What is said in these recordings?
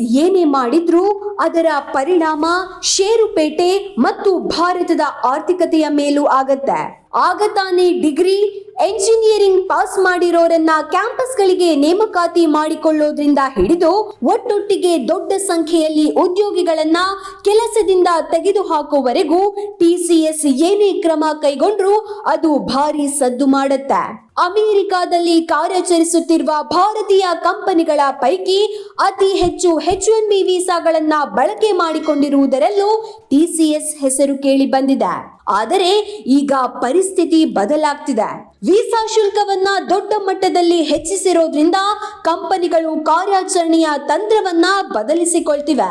ಏನೇ ಮಾಡಿದ್ರೂ ಅದರ ಪರಿಣಾಮ ಷೇರುಪೇಟೆ ಮತ್ತು ಭಾರತದ ಆರ್ಥಿಕತೆಯ ಮೇಲೂ ಆಗತ್ತೆ. ಆಗ ತಾನೇ ಡಿಗ್ರಿ, ಎಂಜಿನಿಯರಿಂಗ್ ಪಾಸ್ ಮಾಡಿರೋರನ್ನ ಕ್ಯಾಂಪಸ್ಗಳಿಗೆ ನೇಮಕಾತಿ ಮಾಡಿಕೊಳ್ಳೋದ್ರಿಂದ ಹಿಡಿದು ಒಟ್ಟೊಟ್ಟಿಗೆ ದೊಡ್ಡ ಸಂಖ್ಯೆಯಲ್ಲಿ ಉದ್ಯೋಗಿಗಳನ್ನ ಕೆಲಸದಿಂದ ತೆಗೆದುಹಾಕುವವರೆಗೂ ಟಿಸಿಎಸ್ ಏನೇ ಕ್ರಮ ಕೈಗೊಂಡ್ರೂ ಅದು ಭಾರಿ ಸದ್ದು ಮಾಡುತ್ತೆ. ಅಮೆರಿಕಾದಲ್ಲಿ ಕಾರ್ಯಾಚರಿಸುತ್ತಿರುವ ಭಾರತೀಯ ಕಂಪನಿಗಳ ಪೈಕಿ ಅತಿ ಹೆಚ್ಚು ಎಚ್ ಎನ್ ಬಿ ವೀಸಾಗಳನ್ನ ಬಳಕೆ ಮಾಡಿಕೊಂಡಿರುವುದರಲ್ಲೂ ಟಿಸಿಎಸ್ ಹೆಸರು ಕೇಳಿ ಬಂದಿದೆ. ಆದರೆ ಈಗ ಪರಿಸ್ಥಿತಿ ಬದಲಾಗ್ತಿದೆ. ವೀಸಾ ಶುಲ್ಕವನ್ನ ದೊಡ್ಡ ಮಟ್ಟದಲ್ಲಿ ಹೆಚ್ಚಿಸಿರೋದ್ರಿಂದ ಕಂಪನಿಗಳು ಕಾರ್ಯಾಚರಣೆಯ ತಂತ್ರವನ್ನ ಬದಲಿಸಿಕೊಳ್ತಿವೆ.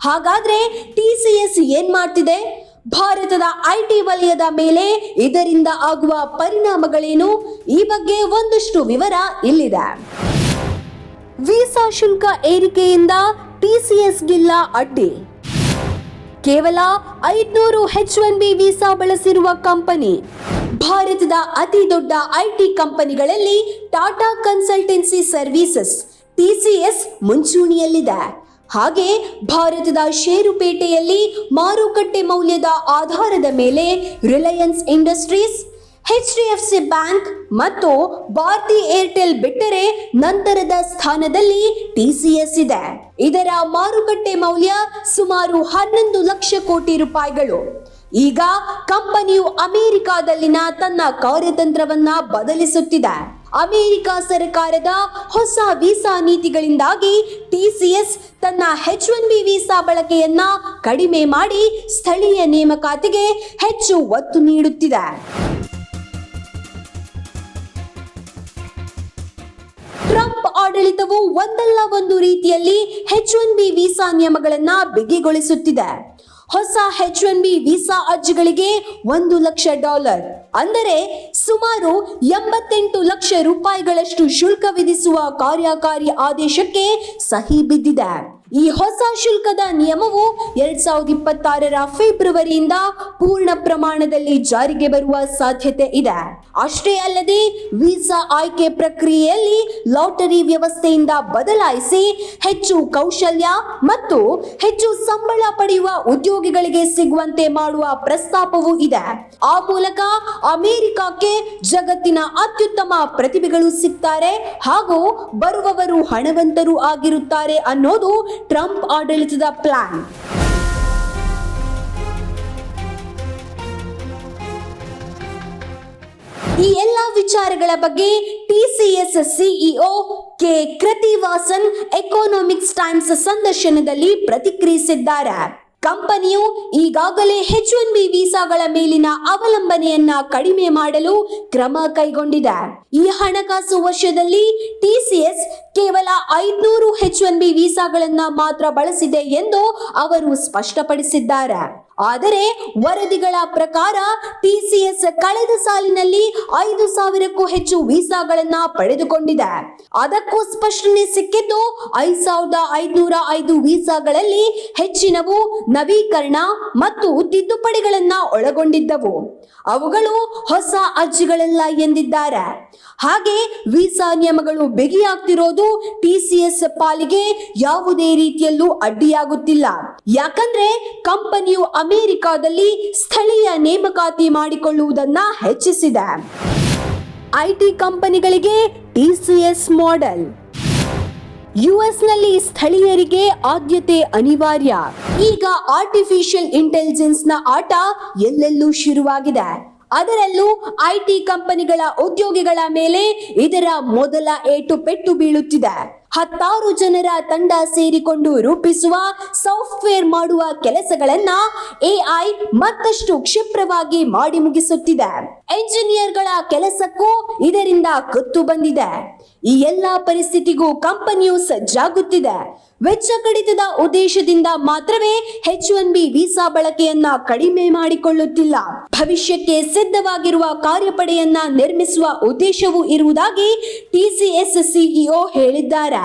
ಹಾಗಾದ್ರೆ ಟಿಸಿಎಸ್ ಏನ್ ಮಾಡ್ತಿದೆ? ಭಾರತದ ಐಟಿ ವಲಯದ ಮೇಲೆ ಇದರಿಂದ ಆಗುವ ಪರಿಣಾಮಗಳೇನು? ಈ ಬಗ್ಗೆ ಒಂದಷ್ಟು ವಿವರ ಇಲ್ಲಿದೆ. ವೀಸಾ ಶುಲ್ಕ ಏರಿಕೆಯಿಂದ ಟಿಸಿಎಸ್ಗಿಲ್ಲ ಅಡ್ಡಿ. ಕೇವಲ ಐದ್ನೂರು ಎಚ್ ಒನ್ ಬಿ ವೀಸಾ ಬಳಸಿರುವ ಕಂಪನಿ, ಭಾರತದ ಅತಿ ದೊಡ್ಡ ಐಟಿ ಕಂಪನಿಗಳಲ್ಲಿ ಟಾಟಾ ಕನ್ಸಲ್ಟೆನ್ಸಿ ಸರ್ವಿಸಸ್ ಟಿಸಿಎಸ್ ಮುಂಚೂಣಿಯಲ್ಲಿದೆ. ಹಾಗೆ ಭಾರತದ ಷೇರುಪೇಟೆಯಲ್ಲಿ ಮಾರುಕಟ್ಟೆ ಮೌಲ್ಯದ ಆಧಾರದ ಮೇಲೆ Reliance Industries, H D F C bank ಮತ್ತು ಭಾರತಿ ಏರ್ಟೆಲ್ ಬಿಟ್ಟರೆ ನಂತರದ ಸ್ಥಾನದಲ್ಲಿ ಟಿಸಿಎಸ್ ಇದೆ. ಇದರ ಮಾರುಕಟ್ಟೆ ಮೌಲ್ಯ ಸುಮಾರು ಹನ್ನೊಂದು ಲಕ್ಷ ಕೋಟಿ ರೂಪಾಯಿಗಳು. ಈಗ ಕಂಪನಿಯು ಅಮೆರಿಕಾದಲ್ಲಿನ ತನ್ನ ಕಾರ್ಯತಂತ್ರವನ್ನ ಬದಲಿಸುತ್ತಿದೆ. ಅಮೆರಿಕ ಸರ್ಕಾರದ ಹೊಸ ವೀಸಾ ನೀತಿಗಳಿಂದಾಗಿ ಟಿಸಿಎಸ್ ತನ್ನ ಹೆಚ್ ಒನ್ ಬಿ ವೀಸಾ ಬಳಕೆಯನ್ನ ಕಡಿಮೆ ಮಾಡಿ ಸ್ಥಳೀಯ ನೇಮಕಾತಿಗೆ ಹೆಚ್ಚು ಒತ್ತು ನೀಡುತ್ತಿದೆ. ಟ್ರಂಪ್ ಆಡಳಿತವು ಒಂದಲ್ಲ ಒಂದು ರೀತಿಯಲ್ಲಿ ಹೆಚ್ ಒನ್ ಬಿ ವೀಸಾ ನಿಯಮಗಳನ್ನ ಬಿಗಿಗೊಳಿಸುತ್ತಿದೆ. ಹೊಸ ಹೆಚ್ ಒನ್ ಬಿ ವೀಸಾ ಅರ್ಜಿಗಳಿಗೆ ಒಂದು ಲಕ್ಷ ಡಾಲರ್, ಅಂದರೆ ಸುಮಾರು ಎಂಬತ್ತೆಂಟು ಲಕ್ಷ ರೂಪಾಯಿಗಳಷ್ಟು ಶುಲ್ಕ ವಿಧಿಸುವ ಕಾರ್ಯಕಾರಿ ಆದೇಶಕ್ಕೆ ಸಹಿ ಬಿದ್ದಿದೆ. ಈ ಹೊಸ ಶುಲ್ಕದ ನಿಯಮವು ಎರಡ್ ಸಾವಿರದ ಇಪ್ಪತ್ತಾರರ ಫೆಬ್ರವರಿಯಿಂದ ಪೂರ್ಣ ಪ್ರಮಾಣದಲ್ಲಿ ಜಾರಿಗೆ ಬರುವ ಸಾಧ್ಯತೆ ಇದೆ. ಅಷ್ಟೇ ಅಲ್ಲದೆ, ವೀಸಾ ಆಯ್ಕೆ ಪ್ರಕ್ರಿಯೆಯಲ್ಲಿ ಲಾಟರಿ ವ್ಯವಸ್ಥೆಯಿಂದ ಬದಲಾಯಿಸಿ ಹೆಚ್ಚು ಕೌಶಲ್ಯ ಮತ್ತು ಹೆಚ್ಚು ಸಂಬಳ ಪಡೆಯುವ ಉದ್ಯೋಗಿಗಳಿಗೆ ಸಿಗುವಂತೆ ಮಾಡುವ ಪ್ರಸ್ತಾಪವೂ ಇದೆ. ಆ ಮೂಲಕ ಅಮೆರಿಕಕ್ಕೆ ಜಗತ್ತಿನ ಅತ್ಯುತ್ತಮ ಪ್ರತಿಭೆಗಳು ಸಿಗ್ತಾರೆ ಹಾಗೂ ಬರುವವರು ಹಣವಂತರು ಆಗಿರುತ್ತಾರೆ ಅನ್ನೋದು ಟ್ರಂಪ್ ಆಡಳಿತದ ಪ್ಲಾನ್ ಈ ಎಲ್ಲ ವಿಚಾರಗಳ ಬಗ್ಗೆ TCS CEO K Krithivasan economics times ಸಂದರ್ಶನದಲ್ಲಿ ಪ್ರತಿಕ್ರಿಯಿಸಿದ್ದಾರೆ. ಕಂಪನಿಯು ಈಗಾಗಲೇ ಹೆಚ್ ಒನ್ ಬಿ ವೀಸಾಗಳ ಮೇಲಿನ ಅವಲಂಬನೆಯನ್ನ ಕಡಿಮೆ ಮಾಡಲು ಕ್ರಮ ಕೈಗೊಂಡಿದೆ. ಈ ಹಣಕಾಸು ವರ್ಷದಲ್ಲಿ ಟಿಸಿಎಸ್ ಕೇವಲ ಐದ್ನೂರು ಹೆಚ್ ಒನ್ ಬಿ ವೀಸಾಗಳನ್ನ ಮಾತ್ರ ಬಳಸಿದೆ ಎಂದು ಅವರು ಸ್ಪಷ್ಟಪಡಿಸಿದ್ದಾರೆ. ಆದರೆ ವರದಿಗಳ ಪ್ರಕಾರ ಟಿಸಿಎಸ್ ಕಳೆದ ಸಾಲಿನಲ್ಲಿ ಐದು ಸಾವಿರಕ್ಕೂ ಹೆಚ್ಚು ವೀಸಾಗಳನ್ನ ಪಡೆದುಕೊಂಡಿದೆ. ಅದಕ್ಕೂ ಸ್ಪಷ್ಟನೆ ಸಿಕ್ಕಿದ್ದು ಐದ್ ಸಾವಿರದ ಐದುನೂರ ಐದು ವೀಸಾಗಳಲ್ಲಿ ಹೆಚ್ಚಿನವು ನವೀಕರಣ ಮತ್ತು ತಿದ್ದುಪಡಿಗಳನ್ನ ಒಳಗೊಂಡಿದ್ದವು. ಅವುಗಳು ಹೊಸ ಅರ್ಜಿಗಳಲ್ಲ ಎಂದಿದ್ದಾರೆ. ಹಾಗೆ ವೀಸಾ ನಿಯಮಗಳು ಬಿಗಿಯಾಗ್ತಿರೋದು ಟಿಸಿಎಸ್ ಪಾಲಿಗೆ ಯಾವುದೇ ರೀತಿಯಲ್ಲೂ ಅಡ್ಡಿಯಾಗುತ್ತಿಲ್ಲ. ಯಾಕಂದ್ರೆ ಕಂಪನಿಯು ಅಮೆರಿಕಾದಲ್ಲಿ ಸ್ಥಳೀಯ ನೇಮಕಾತಿ ಮಾಡಿಕೊಳ್ಳುವುದನ್ನ ಹೆಚ್ಚಿಸಿದೆ. ಐಟಿ ಕಂಪನಿಗಳಿಗೆ ಟಿಸಿಎಸ್ ಮಾಡೆಲ್. ಯುಎಸ್ನಲ್ಲಿ ಸ್ಥಳೀಯರಿಗೆ ಆದ್ಯತೆ ಅನಿವಾರ್ಯ. ಈಗ ಆರ್ಟಿಫಿಷಿಯಲ್ ಇಂಟೆಲಿಜೆನ್ಸ್ನ ಆಟ ಎಲ್ಲೆಲ್ಲೂ ಶುರುವಾಗಿದೆ. ಅದರಲ್ಲೂ ಐಟಿ ಕಂಪನಿಗಳ ಉದ್ಯೋಗಿಗಳ ಮೇಲೆ ಇದರ ಮೊದಲ ಏಟು ಪೆಟ್ಟು ಬೀಳುತ್ತಿದೆ. ಹತ್ತಾರು ಜನರ ತಂಡ ಸೇರಿಕೊಂಡು ರೂಪಿಸುವ ಸಾಫ್ಟ್ವೇರ್ ಮಾಡುವ ಕೆಲಸಗಳನ್ನ ಎಐ ಮತ್ತಷ್ಟು ಕ್ಷಿಪ್ರವಾಗಿ ಮಾಡಿ ಮುಗಿಸುತ್ತಿದೆ. ಎಂಜಿನಿಯರ್ಗಳ ಕೆಲಸಕ್ಕೂ ಇದರಿಂದ ಕತ್ತು ಬಂದಿದೆ. ಈ ಎಲ್ಲಾ ಪರಿಸ್ಥಿತಿಗೂ ಕಂಪನಿಯು ಸಜ್ಜಾಗುತ್ತಿದೆ. ವೆಚ್ಚ ಕಡಿತದ ಉದ್ದೇಶದಿಂದ ಮಾತ್ರವೇ ಎಚ್ ಒನ್ ಬಿ ವೀಸಾ ಬಳಕೆಯನ್ನ ಕಡಿಮೆ ಮಾಡಿಕೊಳ್ಳುತ್ತಿಲ್ಲ. ಭವಿಷ್ಯಕ್ಕೆ ಸಿದ್ಧವಾಗಿರುವ ಕಾರ್ಯಪಡೆಯನ್ನ ನಿರ್ಮಿಸುವ ಉದ್ದೇಶವೂ ಇರುವುದಾಗಿ ಟಿಸಿಎಸ್ ಸಿಇಒ ಹೇಳಿದ್ದಾರೆ.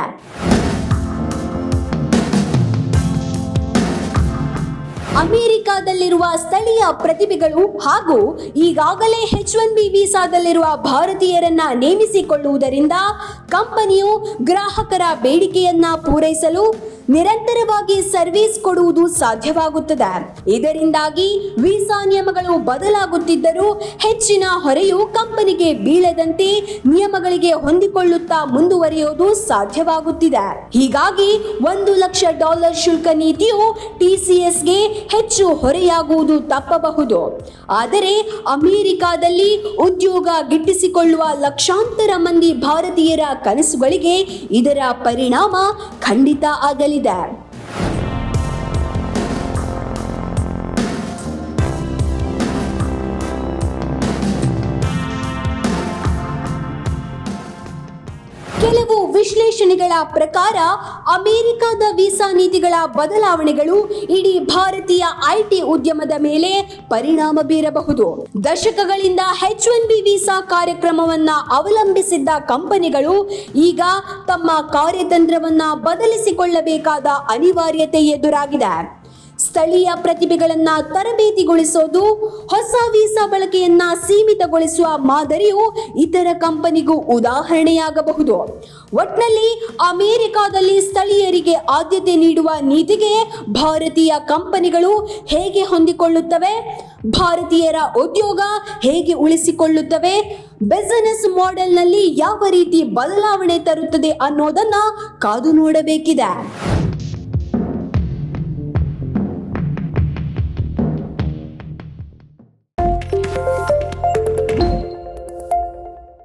ಅಮೆರಿಕಾದಲ್ಲಿರುವ ಸ್ಥಳೀಯ ಪ್ರತಿಭೆಗಳು ಹಾಗೂ ಈಗಾಗಲೇ ಹೆಚ್ ಒನ್ ಬಿ ವೀಸಾದಲ್ಲಿರುವ ಭಾರತೀಯರನ್ನ ನೇಮಿಸಿಕೊಳ್ಳುವುದರಿಂದ ಕಂಪನಿಯು ಗ್ರಾಹಕರ ಬೇಡಿಕೆಯನ್ನ ಪೂರೈಸಲು ನಿರಂತರವಾಗಿ ಸರ್ವಿಸ್ ಕೊಡುವುದು ಸಾಧ್ಯವಾಗುತ್ತದೆ. ಇದರಿಂದಾಗಿ ವೀಸಾ ನಿಯಮಗಳು ಬದಲಾಗುತ್ತಿದ್ದರೂ ಹೆಚ್ಚಿನ ಹೊರೆಯು ಕಂಪನಿಗೆ ಬೀಳದಂತೆ ನಿಯಮಗಳಿಗೆ ಹೊಂದಿಕೊಳ್ಳುತ್ತಾ ಮುಂದುವರಿಯುವುದು ಸಾಧ್ಯವಾಗುತ್ತಿದೆ. ಹೀಗಾಗಿ ಒಂದು ಲಕ್ಷ ಡಾಲರ್ ಶುಲ್ಕ ನೀತಿಯು ಟಿಸಿಎಸ್ಗೆ ಹೆಚ್ಚು ಹೊರೆಯಾಗುವುದು ತಪ್ಪಬಹುದು. ಆದರೆ ಅಮೆರಿಕಾದಲ್ಲಿ ಉದ್ಯೋಗ ಗಿಟ್ಟಿಸಿಕೊಳ್ಳುವ ಲಕ್ಷಾಂತರ ಮಂದಿ ಭಾರತೀಯರ ಕನಸುಗಳಿಗೆ ಇದರ ಪರಿಣಾಮ ಖಂಡಿತ ಆಗಲಿದೆ lidar. ಕೆಲವು ವಿಶ್ಲೇಷಣೆಗಳ ಪ್ರಕಾರ ಅಮೆರಿಕದ ವೀಸಾ ನೀತಿಗಳ ಬದಲಾವಣೆಗಳು ಇಡೀ ಭಾರತೀಯ ಐಟಿ ಉದ್ಯಮದ ಮೇಲೆ ಪರಿಣಾಮ ಬೀರಬಹುದು. ದಶಕಗಳಿಂದ ಹೆಚ್ ಒನ್ ಬಿ ವೀಸಾ ಕಾರ್ಯಕ್ರಮವನ್ನ ಅವಲಂಬಿಸಿದ್ದ ಕಂಪನಿಗಳು ಈಗ ತಮ್ಮ ಕಾರ್ಯತಂತ್ರವನ್ನ ಬದಲಿಸಿಕೊಳ್ಳಬೇಕಾದ ಅನಿವಾರ್ಯತೆ ಎದುರಾಗಿದೆ. ಸ್ಥಳೀಯ ಪ್ರತಿಭೆಗಳನ್ನ ತರಬೇತಿಗೊಳಿಸೋದು, ಹೊಸ ವೀಸಾ ಬಳಕೆಯನ್ನ ಸೀಮಿತಗೊಳಿಸುವ ಮಾದರಿಯು ಇತರ ಕಂಪನಿಗೂ ಉದಾಹರಣೆಯಾಗಬಹುದು. ಒಟ್ನಲ್ಲಿ ಅಮೆರಿಕಾದಲ್ಲಿ ಸ್ಥಳೀಯರಿಗೆ ಆದ್ಯತೆ ನೀಡುವ ನೀತಿಗೆ ಭಾರತೀಯ ಕಂಪನಿಗಳು ಹೇಗೆ ಹೊಂದಿಕೊಳ್ಳುತ್ತವೆ, ಭಾರತೀಯರ ಉದ್ಯೋಗ ಹೇಗೆ ಉಳಿಸಿಕೊಳ್ಳುತ್ತವೆ ಬಿಸಿನೆಸ್ ಮಾಡೆಲ್ನಲ್ಲಿ ಯಾವ ರೀತಿ ಬದಲಾವಣೆ ತರುತ್ತದೆ ಅನ್ನೋದನ್ನ ಕಾದು ನೋಡಬೇಕಿದೆ.